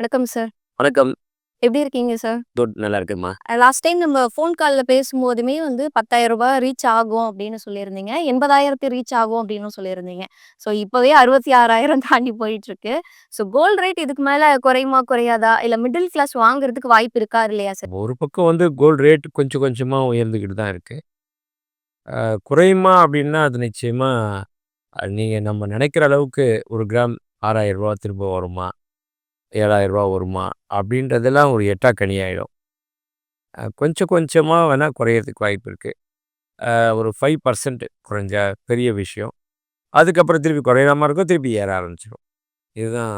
வணக்கம் சார். வணக்கம். எப்படி இருக்கீங்க சார்? குட். நல்லா இருக்கேன்ம்மா. அ லாஸ்ட் டைம் நம்ம ஃபோன் கால்ல பேசும்போதுமே வந்து ரூ. 10,000 ரீச் ஆகும் அப்படின்னு சொல்லியிருந்தீங்க. 80,000 ரீச் ஆகும் அப்படின்னு சொல்லியிருந்தீங்க. ஸோ இப்பவே 66,000 தாண்டி போயிட்டுருக்கு. ஸோ கோல்ட் ரேட் இதுக்கு மேல குறையுமா, குறையாதா? இல்ல மிடில் கிளாஸ் வாங்குறதுக்கு வாய்ப்பு இருக்கா இல்லையா சார்? ஒரு பக்கம் வந்து கோல்ட் ரேட் கொஞ்சம் கொஞ்சமா உயர்ந்துகிட்டு தான் இருக்கு. குறையுமா அப்படின்னா, அது நிச்சயமா அ நீங்க நம்ம நினைக்கிற அளவுக்கு 1 கிராம் ரூ. 6,000 திரும்ப வருமா? 7,000 வருமா? அப்படின்றதெல்லாம் ஒரு எட்டா கனியாயிடும். கொஞ்சம் கொஞ்சமா வேணா குறையறதுக்கு வாய்ப்பு இருக்கு. அ ஒரு 5% குறைஞ்சா பெரிய விஷயம். அதுக்கப்புறம் திருப்பி குறையிற இருக்கும். திருப்பி ஏற ஆரம்பிச்சுரும். இதுதான்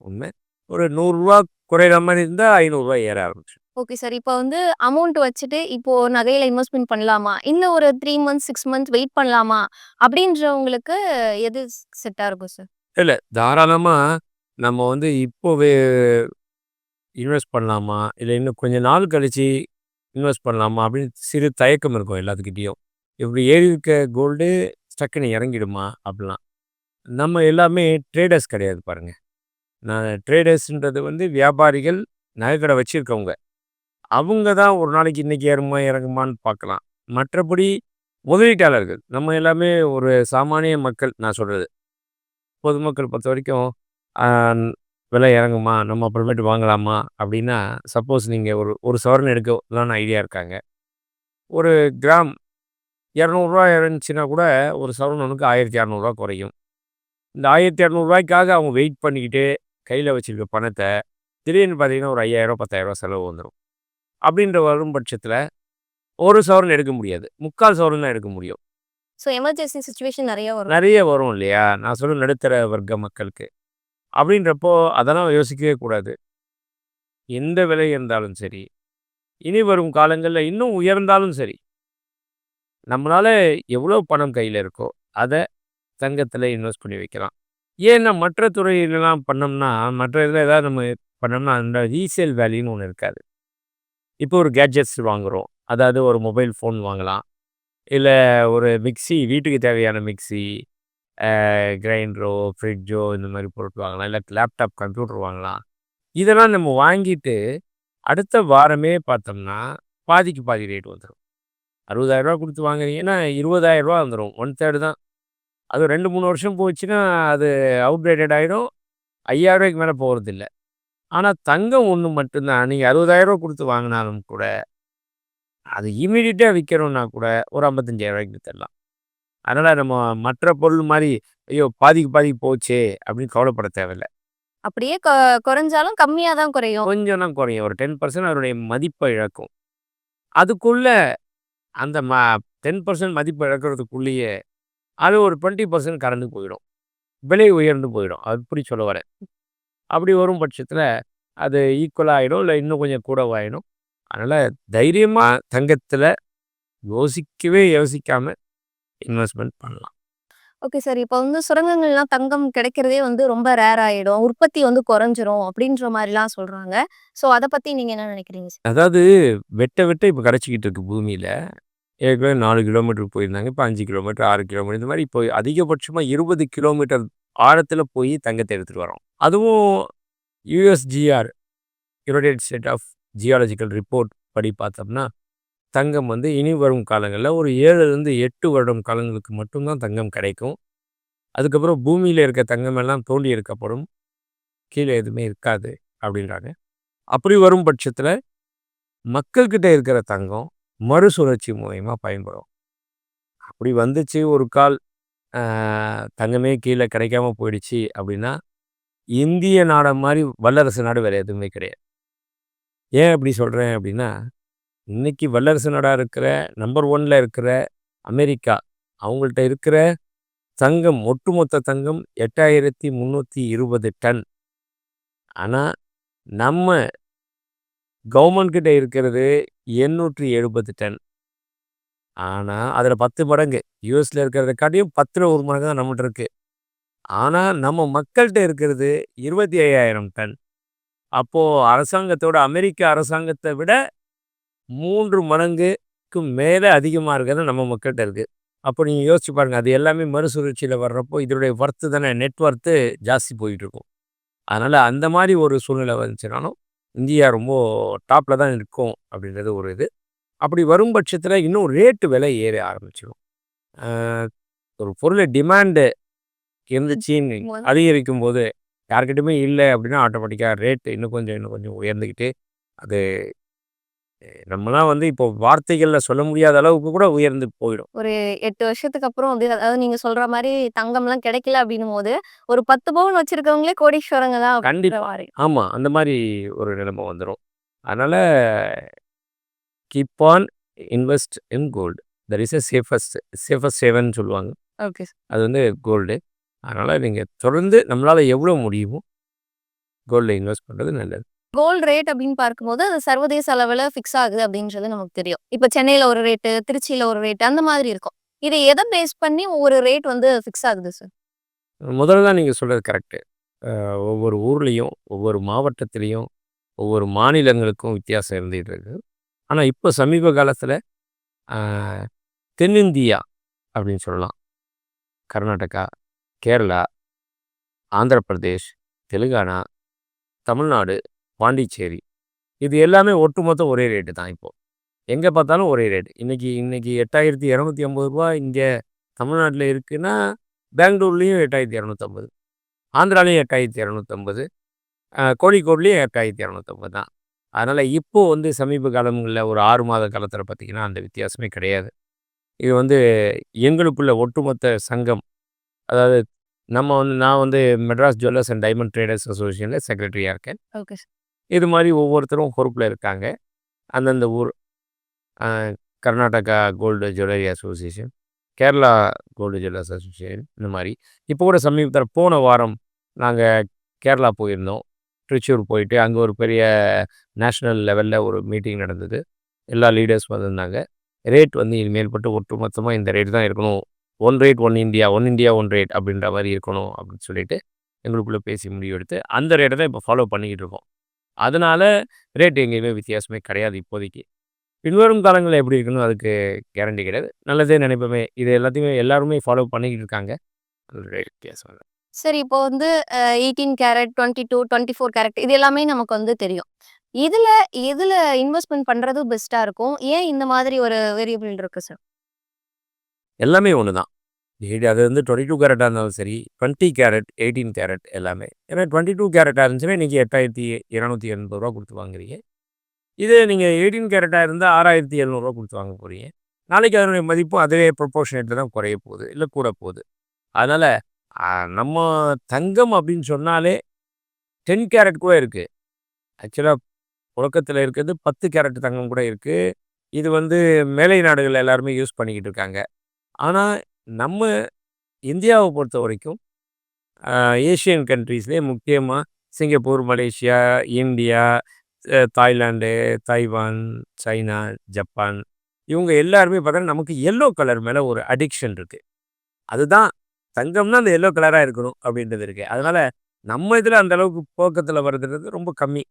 உண்மை. ஒரு. 100 குறையிற மாரி இருந்தா ரூ. 500 ஏற ஆரம்பிச்சுரும். Okay sir. இப்ப வந்து அமௌண்ட் வச்சுட்டு இப்போ நகையில இன்வெஸ்ட்மென்ட் பண்ணலாமா? இன்னும் ஒரு 3 மந்த்ஸ், 6 மந்த்ஸ் வெயிட் பண்ணலாமா? அப்படின்றவங்களுக்கு எது ஸ் செட்டா இருக்கும் சார்? இல்ல. தாராளமா நம்ம வந்து இப்போவே இன்வெஸ்ட் பண்ணலாமா? இல்லை இன்னும் கொஞ்ச நாள் கழித்து இன்வெஸ்ட் பண்ணலாமா? அப்படின்னு சிறு தயக்கம் இருக்கும் எல்லாத்துக்கிட்டேயும் இப்படி ஏறி இருக்க கோல்டு ஸ்டக்குன்னு இறங்கிடுமா? அப்படிலாம். நம்ம எல்லாமே ட்ரேடர்ஸ் கிடையாது பாருங்கள் நான் ட்ரேடர்ஸ்ன்றது வந்து வியாபாரிகள், நகைக்கடை வச்சுருக்கவங்க அவங்க தான் ஒரு நாளைக்கு இன்றைக்கி ஏறுமா, இறங்குமான்னு பார்க்கலாம். மற்றபடி முதலீட்டாளர்கள். நம்ம எல்லாமே ஒரு சாமானிய மக்கள் நான் சொல்கிறது பொதுமக்கள் பொறுத்த வரைக்கும் விலை இறங்குமா? நம்ம அப்புறமேட்டு வாங்கலாமா? அப்படின்னா, சப்போஸ் நீங்க ஒரு ஒரு சவரன் எடுக்கலாம்னு ஐடியா இருக்காங்க. ஒரு கிராம் ரூ. 200 இருந்துச்சுன்னா கூட ஒரு சவரனுக்கு ரூ. 1,200 குறையும். இந்த ரூ. 1,200க்காக அவங்க வெயிட் பண்ணிக்கிட்டு கையில வச்சிருக்க பணத்த திடீர்னு பார்த்தீங்கன்னா, ஒரு ரூ. 5,000 ரூ. 10,000 செலவு வந்துரும். அப்படின்ற வரும் பட்சத்தில, ஒரு சவரன் எடுக்க முடியாது. 3/4 சவரன் தான் எடுக்க முடியும். ஸோ எமர்ஜென்சி சிச்சுவேஷன் நெறைய வரும். நெறைய வரும் இல்லையா? நான் சொல்றது நடுத்தர வர்க்க மக்களுக்கு. அப்படின்றப்போ அதெல்லாம் யோசிக்கவே கூடாது. எந்த விலை இருந்தாலும் சரி, இனி வரும் காலங்களில் இன்னும் உயர்ந்தாலும் சரி. நம்மளால் எவ்வளோ பணம் கையில் இருக்கோ, அதை தங்கத்தில் இன்வெஸ்ட் பண்ணி வைக்கலாம். ஏன்னா மற்ற துறையிலலாம் பண்ணோம்னா, மற்ற இதில் ஏதாவது நம்ம பண்ணோம்னா, அந்த ரீசேல் வேல்யூன்னு ஒன்று இருக்காது. இப்போ ஒரு கேட்ஜெட்ஸ் வாங்குகிறோம் அதாவது ஒரு மொபைல் ஃபோன் வாங்கலாம். இல்லை ஒரு மிக்ஸி வீட்டுக்கு தேவையான மிக்ஸி, கிரைண்டரோ, ஃப்ரிட்ஜோ இந்த மாதிரி பொருட்கள் வாங்கலாம். இல்லை லேப்டாப், கம்ப்யூட்டர் வாங்கலாம். இதெல்லாம் நம்ம வாங்கிட்டு, அடுத்த வாரமே பார்த்தோம்னா, பாதிக்கு பாதி ரேட் வந்துடும் ரூ. 60,000 குடுத்து வாங்குறீங்கன்னா, ரூ. 20,000 வந்துரும். 1/3 தான். அது 2, 3 வருஷம் போச்சுன்னா, அது அவுட்ரேட்டட் ஆகிடும் ரூ. 5,000க்கு மேல போறதில்ல. ஆனா தங்கம் ஒன்று மட்டும்தான் நீங்கள் நீங்க ரூ. 60,000 குடுத்து வாங்குனாலும் கூட, அது இமீடியட்டாக விற்கிறோன்னா கூட ஒரு ரூ. 55,000க்கு அதனால நம்ம மற்ற பொருள் மாரி, ஐயோ! பாதிக்கு பாதி போச்சே அப்படின்னு கவலைப்பட தேவையில்ல. அப்படியே குறைஞ்சாலும் கம்மியா தான் குறையும். கொஞ்சம் தான் குறையும். ஒரு 10% அதனுடைய மதிப்ப இழக்கும். அதுக்குள்ள அந்த ம 10% மதிப்பு இழக்கிறதுக்குள்ளயே, அது ஒரு 20% கடந்து போயிடும். விலை உயர்ந்து போயிடும். அப்படி சொல்ல வரேன். அப்படி வரும் பட்சத்தில, அது ஈக்குவலா ஆயிடும். இல்ல இன்னும் கொஞ்சம் கூடவாயிடும். அதனால தைரியமா தங்கத்தில யோசிக்கவே யோசிக்காம இன்வெஸ்ட்மென்ட் பண்ணலாம். Okay sir. இப்ப வந்து சுரங்கங்கள்லாம் தங்கம் கிடைக்கிறதே வந்து ரொம்ப ரேர் ஆயிடும். உற்பத்தி வந்து குறைஞ்சிரும் அப்படின்ற மாரிலாம் சொல்றாங்க. ஸோ அத பத்தி நீங்க என்ன நினைக்கிறீங்க சார்? அதாவது வெட்ட வெட்ட இப்ப கிடைச்சுக்கிட்டு இருக்கு பூமியில. ஏற்கனவே 4 கிலோமீட்டர் போயிருந்தாங்க. இப்ப 5 கிலோமீட்டர், 6 கிலோமீட்டர் இந்த மாரி இப்போ அதிகபட்சமா 20 கிலோமீட்டர் ஆழத்தில போய் தங்கத்த எடுத்துட்டு வரோம். அதுவும் USGR united state of geological report படி பார்த்தோம்னா, தங்கம் வந்து இனி வரும் காலங்களில் ஒரு 7லிருந்து 8 வருடம் காலங்களுக்கு மட்டும் தான் தங்கம் கிடைக்கும். அதுக்கப்புறம் பூமியில் இருக்க தங்கம் எல்லாம் தோண்டி எடுக்கப்படும். கீழே எதுவுமே இருக்காது அப்படின்றாங்க. அப்படி வரும் பட்சத்தில் மக்கள்கிட்ட இருக்கிற தங்கம் மறுசுழற்சி மூலயமா பயன்படும். அப்படி வந்துச்சு ஒரு கால் தங்கமே கீழே கிடைக்காம போயிடுச்சு அப்படின்னா, இந்திய நாடை மாதிரி வல்லரசு நாடு வேறு எதுவுமே கிடையாது. ஏன் அப்படி சொல்கிறேன் அப்படின்னா, இன்றைக்கி வல்லரசு நாடாக இருக்கிற நம்பர் ஒனில் இருக்கிற அமெரிக்கா, அவங்கள்ட்ட இருக்கிற தங்கம் ஒட்டுமொத்த தங்கம் 8,320 டன். ஆனால் நம்ம கவர்மெண்ட் கிட்ட இருக்கிறது 870 டன். ஆனால் அதில் பத்து மடங்கு. யூஎஸில் இருக்கிறத காட்டியும் 10ல 1 மடங்கு தான் நம்மகிட்ட இருக்குது ஆனால் நம்ம மக்கள்கிட்ட இருக்கிறது 25,000 டன். அப்போது அரசாங்கத்தோட அமெரிக்க அரசாங்கத்தை விட 3 மடங்குக்கு மேல அதிகமா இருக்கிறது நம்ம மக்கள்ட்ட இருக்கு. அப்போ நீங்க யோசிச்சு பாருங்க. அது எல்லாமே மறுசுழற்சியில வர்றப்போ இதனுடைய வொர்த் தானே நெட் வொர்த் ஜாஸ்தி போயிட்டு இருக்கும். அதனால அந்த மாரி ஒரு சூழ்நிலை வந்துச்சுனாலும், இந்தியா ரொம்ப டாப்ல தான் இருக்கும் அப்படின்றது ஒரு இது. அப்படி வரும் பட்சத்தில இன்னும் ரேட் விலை ஏற ஆரம்பிச்சுரும். அ ஒரு பொருள டிமாண்ட் இருந்துச்சுன்னு ம். அதிகரிக்கும்போது, யார்கிட்டயுமே இல்ல அப்படின்னா ஆட்டோமேட்டிக்கா ரேட் இன்னும் கொஞ்சம் இன்னும் கொஞ்சம் உயர்ந்துகிட்டு, அது நம்மலாம் வந்து இப்போ வார்த்தைகள்ல சொல்ல முடியாத அளவுக்கு கூட உயர்ந்து போயிடும். ஒரு 8 வருஷத்துக்கு அப்புறம் வந்து அதாவது நீங்க சொல்ற மாரி தங்கம்லாம் கிடைக்கல அப்படின்னும்போது, ஒரு 10 பவுன் வச்சிருக்கவங்களே கோடீஸ்வரங்க தான் கண்டிப்பா. ஆமா. அந்த மாரி ஒரு நிலைமை வந்துரும். அதனால keep on invest in gold. That is a safest safest haven சொல்லுவாங்க. ஓகே. அது வந்து கோல்டு. அதனால நீங்க தொடர்ந்து நம்மளால எவ்வளோ முடியுமோ, கோல்ட்ல இன்வெஸ்ட் பண்றது நல்லது. கோல்ட் ரேட் அப்படின்னு பார்க்கும்போது, அது சர்வதேச அளவில் ஃபிக்ஸ் ஆகுது அப்படின்றது நமக்கு தெரியும். இப்போ சென்னையில் ஒரு ரேட்டு, திருச்சியில் ஒரு ரேட் அந்த மாதிரி இருக்கும். இதை எதை பேஸ் பண்ணி ஒவ்வொரு ரேட் வந்து ஃபிக்ஸ் ஆகுது சார்? முதல்ல தான் நீங்கள் சொல்கிறது கரெக்ட்டு. ஒவ்வொரு ஊர்லேயும் ஒவ்வொரு மாவட்டத்திலையும் ஒவ்வொரு மாநிலங்களுக்கும் வித்தியாசம் இருந்துகிட்டு இருக்கு. ஆனால் இப்போ சமீப காலத்தில் தென்னிந்தியா அப்படின்னு சொல்லலாம். கர்நாடகா, கேரளா, ஆந்திர பிரதேஷ், தெலுங்கானா, தமிழ்நாடு, பாண்டிச்சேரி இது எல்லாமே ஒட்டுமொத்த ஒரே ரேட்டு தான் இப்போது எங்கே பார்த்தாலும் ஒரே ரேட். இன்னைக்கு இன்னைக்கு ரூ. 8250 இங்க தமிழ்நாட்டுல இருக்குன்னா, பெங்களூர்லையும் எட்டாயிரத்தி இரநூத்தம்பது ஆந்திராலையும் எட்டாயிரத்தி இரநூத்தம்பது கோழிக்கோட்லேயும் எட்டாயிரத்தி இரநூத்தம்பது தான். அதனால் இப்போது வந்து சமீப காலங்களில் ஒரு ஆறு மாத காலத்தில் பார்த்தீங்கன்னா, அந்த வித்தியாசமே கிடையாது. இது வந்து எங்களுக்குள்ள ஒட்டுமொத்த சங்கம். அதாவது நம்ம வந்து நான் வந்து Madras jewellers and diamond traders அசோசியேஷனில் செக்ரட்டரியாக இருக்கேன். Okay sir. இது மாதிரி ஒவ்வொருத்தரும் பொறுப்பில் இருக்காங்க. அந்தந்த ஊர் Karnataka gold jewellery association, Kerala gold jewellers association இந்த மாதிரி இப்போ கூட சமீபத்தில் போன வாரம் நாங்கள் கேரளா போயிருந்தோம். திருச்சூர் போயிட்டு அங்கே ஒரு பெரிய நேஷ்னல் லெவலில் ஒரு மீட்டிங் நடந்தது. எல்லா லீடர்ஸ் வந்திருந்தாங்க. ரேட் வந்து இனிமேல் பட்டு இந்த ரேட் தான் இருக்கணும். One rate one India, one India one rate அப்படின்ற மாதிரி இருக்கணும் அப்படின்னு சொல்லிட்டு, எங்களுக்குள்ளே பேசி முடிவெடுத்து, அந்த ரேட்டை தான் இப்போ ஃபாலோ பண்ணிக்கிட்டு இருக்கோம். அதனால ரேட் எங்கேயுமே வித்தியாசமே கிடையாது இப்போதைக்கு. பின்வரும் காலங்கள்ல எப்படி இருக்குன்னு அதுக்கு கேரண்டி கிடையாது. நல்லதே நினைப்போமே. இது எல்லாத்தையுமே எல்லாருமே ஃபாலோ பண்ணிக்கிட்டு இருக்காங்க. ரேட் வித்தியாசம். சரி இப்போ வந்து 18 கேரட், 22, 24 கேரட் இது எல்லாமே நமக்கு வந்து தெரியும். இதுல எதுல இன்வெஸ்ட்மென்ட் பண்றது பெஸ்ட்டா இருக்கும்? ஏன் இந்த மாதிரி ஒரு வேரியபிள் இருக்கு சார்? எல்லாமே ஒண்ணு தான். இது அது வந்து டுவெண்ட்டி டூ கேரட்டாக இருந்தாலும் சரி, 20 கேரட், 18 கேரட் எல்லாமே. ஏன்னா 22 கேரட்டா இருந்துச்சுன்னா, இன்னைக்கு ரூ. 8280 குடுத்து வாங்குறீங்க. இதே நீங்க 18 கேரட்டா இருந்தா ரூ. 6700 குடுத்து வாங்க போறீங்க. நாளைக்கு அதனுடைய மதிப்பும் அதே ப்ரொபோர்ஷனேட்டில் தான் குறைய போகுது. இல்லை கூட போகுது. அதனால் நம்ம தங்கம் அப்படின்னு சொன்னாலே 10 கேரட் கூட இருக்குது ஆக்சுவலாக புழக்கத்தில் இருக்கிறது 10 கேரட் தங்கம் கூட இருக்குது இது வந்து மேலை நாடுகள் எல்லாருமே யூஸ் பண்ணிக்கிட்டு இருக்காங்க. ஆனால் நம்ம இந்தியாவ பொறுத்தவரைக்கும் அ ஏசியன் கண்ட்ரீஸ்லயே முக்கியமா சிங்கப்பூர், மலேசியா, இந்தியா, அ தாய்லாந்து, தைவான், சைனா, ஜப்பான் இவங்க எல்லாருமே பார்த்தீங்கன்னா, நமக்கு எல்லோ கலர் மேல ஒரு அடிக்ஷன் இருக்கு. அதுதான் தங்கம்னா அந்த எல்லோ கலரா இருக்கணும் அப்படின்றது இருக்கு. அதனால நம்ம இதுல அந்த அளவுக்கு புழக்கத்தில வருதுன்றது ரொம்ப கம்மி.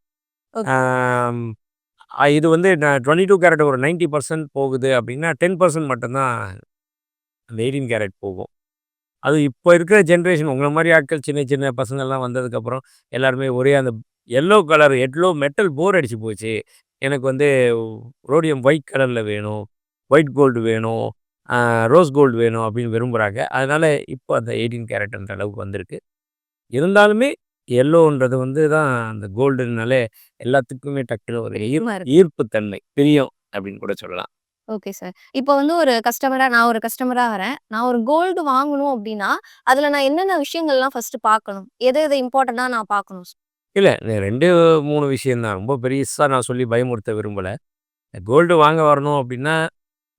இது வந்து நான் 22 கேரட் ஒரு 90% போகுது அப்படின்னா, 10% மட்டும் தான் அந்த 18 கேரட் போகும். அது இப்போ இருக்கிற ஜெனரேஷன் உங்கள மாரி ஆட்கள் சின்ன சின்ன பசங்கள்லாம் வந்ததுக்கப்புறம், எல்லாருமே ஒரே அந்த yellow colour yellow metal bore அடிச்சு போச்சு. எனக்கு வந்து ரோடியம் ஒயிட் கலர்ல வேணும். ஒயிட் கோல்டு வேணும். ரோஸ் கோல்டு வேணும் அப்படின்னு விரும்புறாங்க. அதனால இப்போ அந்த 18 கேரட்ன்ற அளவுக்கு வந்திருக்கு. இருந்தாலுமே எல்லோன்றது வந்து தான் அந்த கோல்டுனாலே எல்லாத்துக்குமே டக்குனு ஒரு. ஈர்ப்பு தன்மை, பிரியம் அப்படின்னு கூட சொல்லலாம். Okay sir. இப்போ வந்து ஒரு கஸ்டமரா நான் ஒரு கஸ்டமரா வரேன். நான் ஒரு கோல்டு வாங்கணும் அப்படின்னா, அதுல நான் என்னென்ன விஷயங்கள்லாம் ஃபர்ஸ்ட்டு பார்க்கணும்? எது எது இம்பார்ட்டன்ட்டா நான் பார்க்கணும்? இல்ல 2, 3 விஷயம் தான். ரொம்ப பெருசா நான் சொல்லி பயமுறுத்த விரும்பல. கோல்டு வாங்க வரணும் அப்படின்னா,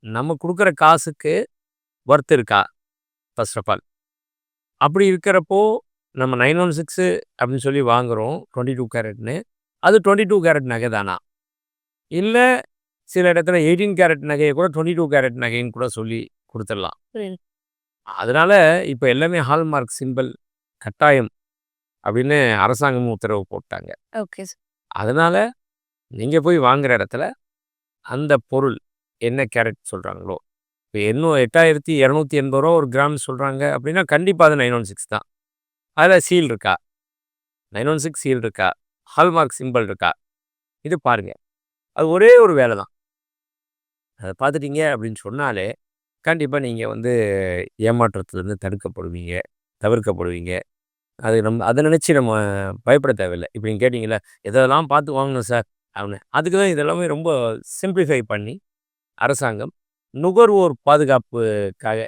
நம்ம குடுக்குற காசுக்கு ஒர்த் இருக்கா? First of all. அப்படி இருக்கிறப்போ, நம்ம 916 அப்படின்னு சொல்லி வாங்குறோம். 22 கேரட்ன்னு. அது 22 கேரட் நகை தானா? இல்ல சில இடத்துல 18 கேரட் நகைய கூட 22 கேரட் நகைன்னு கூட சொல்லி குடுத்துடலாம். அதனால இப்ப எல்லாமே ஹால்மார்க் சிம்பல் கட்டாயம் அப்படின்னு அரசாங்கமும் உத்தரவு போட்டாங்க. ஓகே. அதனால நீங்க போய் வாங்குற இடத்துல, அந்த பொருள் என்ன கேரட் சொல்றாங்களோ, இப்ப இன்னும் ரூ. 8280 ஒரு கிராம் சொல்றாங்க அப்படின்னா, கண்டிப்பா அது 916 தான். அதுல சீல் இருக்கா? நைன் ஒன் சிக்ஸ் சீல் இருக்கா ஹால்மார்க் சிம்பிள் இருக்கா இது பாருங்க அது ஒரே ஒரு வேலை தான் அதை பார்த்துட்டீங்க அப்படின்னு சொன்னாலே கண்டிப்பாக நீங்கள் வந்து ஏமாற்றத்துலேருந்து தடுக்கப்படுவீங்க தவிர்க்கப்படுவீங்க. அது நம்ம அதை நினச்சி நம்ம பயப்பட தேவையில்லை. இப்போ நீங்கள் கேட்டிங்களா இதெல்லாம் பார்த்து வாங்கணும் சார் அப்படின்னு. அதுக்கு தான் இதெல்லாமே ரொம்ப சிம்பிளிஃபை பண்ணி அரசாங்கம் நுகர்வோர் பாதுகாப்புக்காக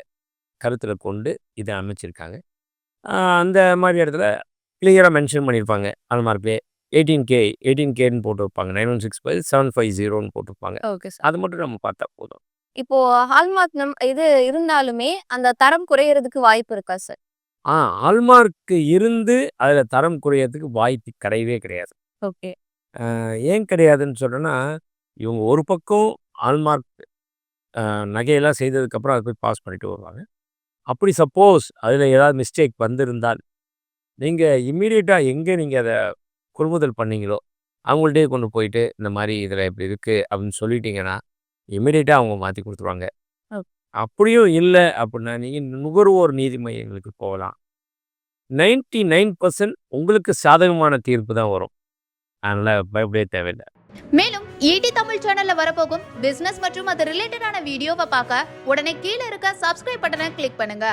கருத்தில் கொண்டு இதை அமைச்சிருக்காங்க. அந்த மாதிரி இடத்துல கிளியராக மென்ஷன் பண்ணியிருப்பாங்க. அல்மார்க்லே எயிட்டீன் கே எயிட்டீன் கேன்னு போட்டிருப்பாங்க. Nine one six five seven five ஜீரோன்னு போட்டிருப்பாங்க. Okay sir. அது மட்டும் நம்ம பார்த்தா போதும். இப்போ ஹால்மார்க் நம் இது இருந்தாலுமே அந்த தரம் குறையறதுக்கு வாய்ப்பு இருக்கா சார்? ஆ ஹால்மார்க் இருந்து அதில் தரம் குறையறதுக்கு வாய்ப்பு கிடையவே கிடையாது. ஓகே. ஏன் கிடையாதுன்னு சொல்கிறேன்னா இவங்க ஒரு பக்கம் ஹால்மார்க் நகையெல்லாம் செய்ததுக்கப்புறம் அதை போய் பாஸ் பண்ணிட்டு வருவாங்க. அப்படி சப்போஸ் அதில் ஏதாவது மிஸ்டேக் வந்திருந்தால் நீங்கள் இம்மீடியட்டாக எங்கே நீங்கள் அதை கொள்முதல் பண்ணீங்களோ அவங்கள்ட்டே கொண்டு போயிட்டு இந்த மாதிரி இதில் இப்படி இருக்குது அப்படின்னு சொல்லிட்டீங்கன்னா இம்மீடியட்டாக அவங்க மாற்றி கொடுத்துருவாங்க. அப்படியும் இல்லை அப்படின்னா நீங்கள் நுகர்வோர் நீதி மையங்களுக்கு போகலாம். நைன்டி நைன் பர்சன்ட் உங்களுக்கு சாதகமான தீர்ப்பு தான் வரும். அதனால் பயப்படவே தேவையில்லை. மேலும் ஈடி தமிழ் சேனல்ல வரப்போகும் பிசினஸ் மற்றும் அது ரிலேட்டடான வீடியோவை பார்க்க உடனே கீழே இருக்க சப்ஸ்கிரைப் பட்டனை கிளிக் பண்ணுங்க.